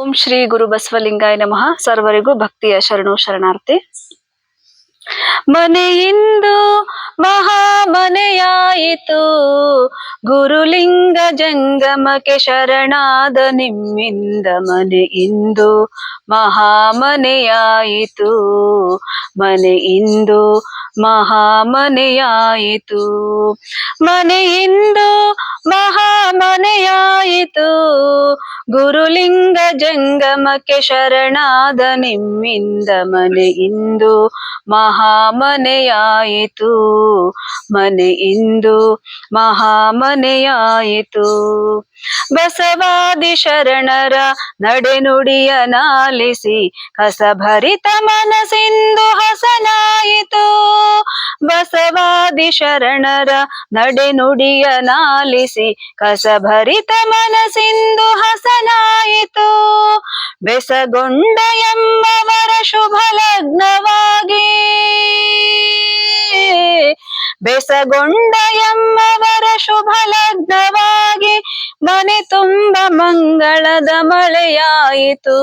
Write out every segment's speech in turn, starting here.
ಓಂ ಶ್ರೀ ಗುರು ಬಸವಲಿಂಗಾಯ ನಮಃ. ಸರ್ವರಿಗೂ ಭಕ್ತಿಯ ಶರಣು ಶರಣಾರ್ಥಿ. ಮನೆಯಿಂದು ಮಹಾಮನೆಯಾಯಿತು. ಗುರುಲಿಂಗ ಜಂಗಮಕ್ಕೆ ಶರಣಾದ ನಿಮ್ಮಿಂದ ಇಂದು ಮಹಾಮನೆಯಾಯಿತು. ಮನೆಯಿಂದು ಮಹಾಮನೆಯಾಯಿತು. ಮನೆಯಿಂದು ಮಹಾಮನೆಯಾಯಿತು. ಗುರುಲಿಂಗ ಜಂಗಮಕ್ಕೆ ಶರಣಾದ ನಿಮ್ಮಿಂದ ಮನೆ ಇಂದು ಮಹಾಮನೆಯಾಯಿತು. ಮನೆ ಇಂದು ಮಹಾಮನೆಯಾಯಿತು. ಬಸವಾದಿ ಶರಣರ ನಡೆನುಡಿಯ ನಾಲಿಸಿ ಕಸಭರಿತ ಮನಸಿಂದು ಹಸನಾಯಿತು. ಬಸವಾದಿ ಶರಣರ ನಡೆನುಡಿಯ ನಾಲಿಸಿ ಕಸಭರಿತ ಮನಸಿಂದು ಹಸನಾಯಿತು. ಬೆಸಗೊಂಡ ಎಂಬವರ ಶುಭ ಲಗ್ನವಾಗಿ ಬೆಸಗೊಂಡ ಎಂಬವರ ಶುಭ ಲಗ್ನವಾಗಿ ಮನೆ ತುಂಬ ಮಂಗಳದ ಮಳೆಯಾಯಿತು.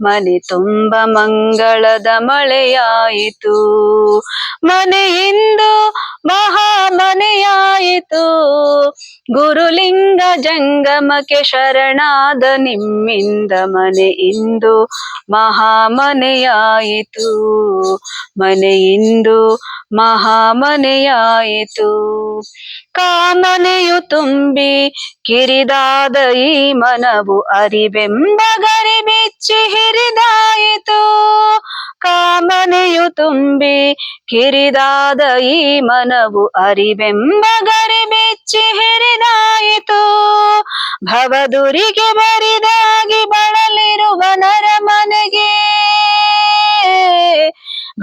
ಮನೆ ತುಂಬ ಮಂಗಳದ ಮಳೆಯಾಯಿತು. ಮನೆಯಿಂದ ಗುರುಲಿಂಗ ಜಂಗಮಕ್ಕೆ ಶರಣಾದ ನಿಮ್ಮಿಂದ ಮನೆಯಿಂದು ಮಹಾಮನೆಯಾಯಿತು. ಮನೆಯಿಂದು ಮಹಾಮನೆಯಾಯಿತು. ಕಾಮನೆಯು ತುಂಬಿ ಕಿರಿದಾದ ಈ ಮನವು ಅರಿವೆಂಬ ಗರಿ ಬಿಚ್ಚಿ ಹಿರಿದಾಯಿತು. ಕಾಮನೆಯು ತುಂಬಿ ಕಿರಿದಾದ ಈ ಮನವು ಅರಿವೆಂಬ ಗರಿ ಬಿಚ್ಚಿ ಹಿರಿದಾಯಿತು ಭವದುರಿಗೆ ಬರಿದಾಗಿ ಬಳಲಿರುವ ನರ ಮನೆಗೆ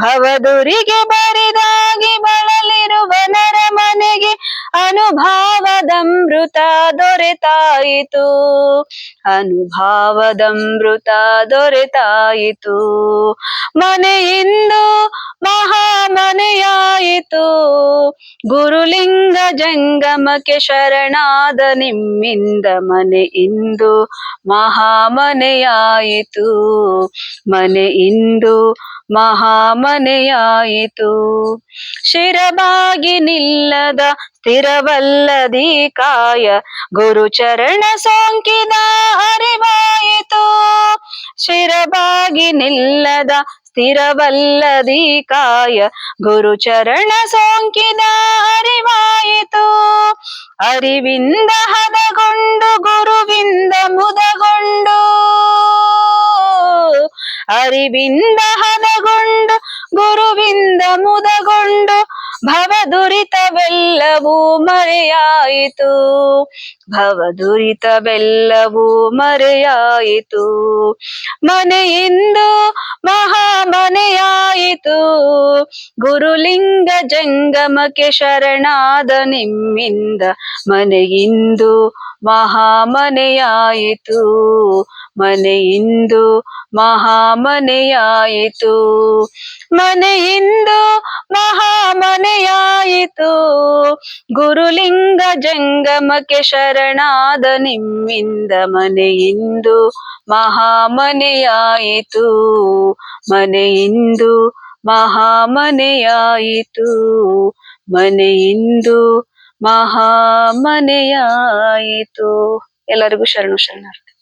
ಭವದುರಿಗೆ ಬರಿದಾಗಿ ಅನುಭಾವದಮೃತ ದೊರೆತಾಯಿತು. ಅನುಭಾವದಮೃತ ದೊರೆತಾಯಿತು. ಮನೆಯಿಂದು ಮಹಾಮನೆಯಾಯಿತು. ಗುರುಲಿಂಗ ಜಂಗಮಕ್ಕೆ ಶರಣಾದ ನಿಮ್ಮಿಂದ ಮನೆಯಿಂದು ಮಹಾಮನೆಯಾಯಿತು. ಮನೆಯಿಂದು ಮಹಾಮನೆಯಾಯಿತು. ಶಿರಬಾಗಿ ನಿಲ್ಲದ ಸ್ಥಿರವಲ್ಲದಿ ಕಾಯ ಗುರುಚರಣ ಸೋಂಕಿದ ಅರಿವಾಯಿತು. ಶಿರಬಾಗಿ ನಿಲ್ಲದ ಸ್ಥಿರವಲ್ಲದಿ ಕಾಯ ಗುರುಚರಣ ಸೋಂಕಿದ ಅರಿವಾಯಿತು. ಅರಿವಿಂದ ಹದಗೊಂಡು ಗುರುವಿಂದ ಮುದಗೊಂಡು. ಅರಿವಿಂದ ಹದಗೊಂಡು ಗುರುವಿಂದ ಮುದಗೊಂಡು ಭವ ದುರಿತವೆಲ್ಲವೂ ಮರೆಯಾಯಿತು. ಭವದುರಿತವೆಲ್ಲವೂ ಮರೆಯಾಯಿತು. ಮನೆಯಿಂದ ಮಹಾಮನೆಯಾಯಿತು. ಗುರುಲಿಂಗ ಜಂಗಮಕ್ಕೆ ಶರಣಾದ ನಿಮ್ಮಿಂದ ಮನೆಯಿಂದು ಮಹಾಮನೆಯಾಯಿತು. ಮನೆಯಿಂದು ಮಹಾಮನೆಯಾಯಿತು. ಮನೆಯಿಂದು ಮಹಾಮನೆಯಾಯಿತು. ಗುರುಲಿಂಗ ಜಂಗಮಕ್ಕೆ ಶರಣಾದ ನಿಮ್ಮಿಂದ ಮನೆಯಿಂದು ಮಹಾಮನೆಯಾಯಿತು. ಮನೆಯಿಂದು ಮಹಾಮನೆಯಾಯಿತು. ಮನೆಯಿಂದು ಮಹಾಮನೆಯಾಯಿತು. ಎಲ್ಲರಿಗೂ ಶರಣು ಶರಣರು